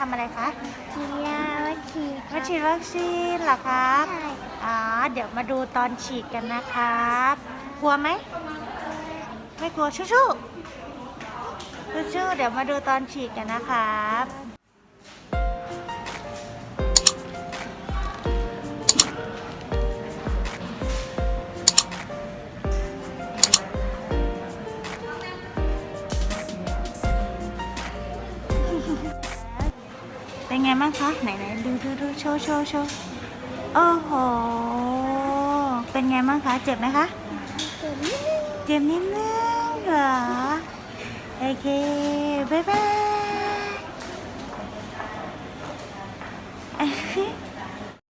ทำอะไรคะกีฬาวัคซีนคมารับฉีดวัคซีนเหรอครับใช่ อ๋อเดี๋ยวมาดูตอนฉีดกันนะครับ กลัวไหม ไม่กลัวชู้ชู้ชู้ชู้เดี๋ยวมาดูตอนฉีดกันนะครับ เป็นไงบ้างคะไหนไหนดูดูดูโชว์โชว์โชว์โอ้โห เป็นไงบ้างคะ เจ็บไหมคะเก็บนิดนึงเจ็บนิดนึงเหรอ โอเค บ๊ายบาย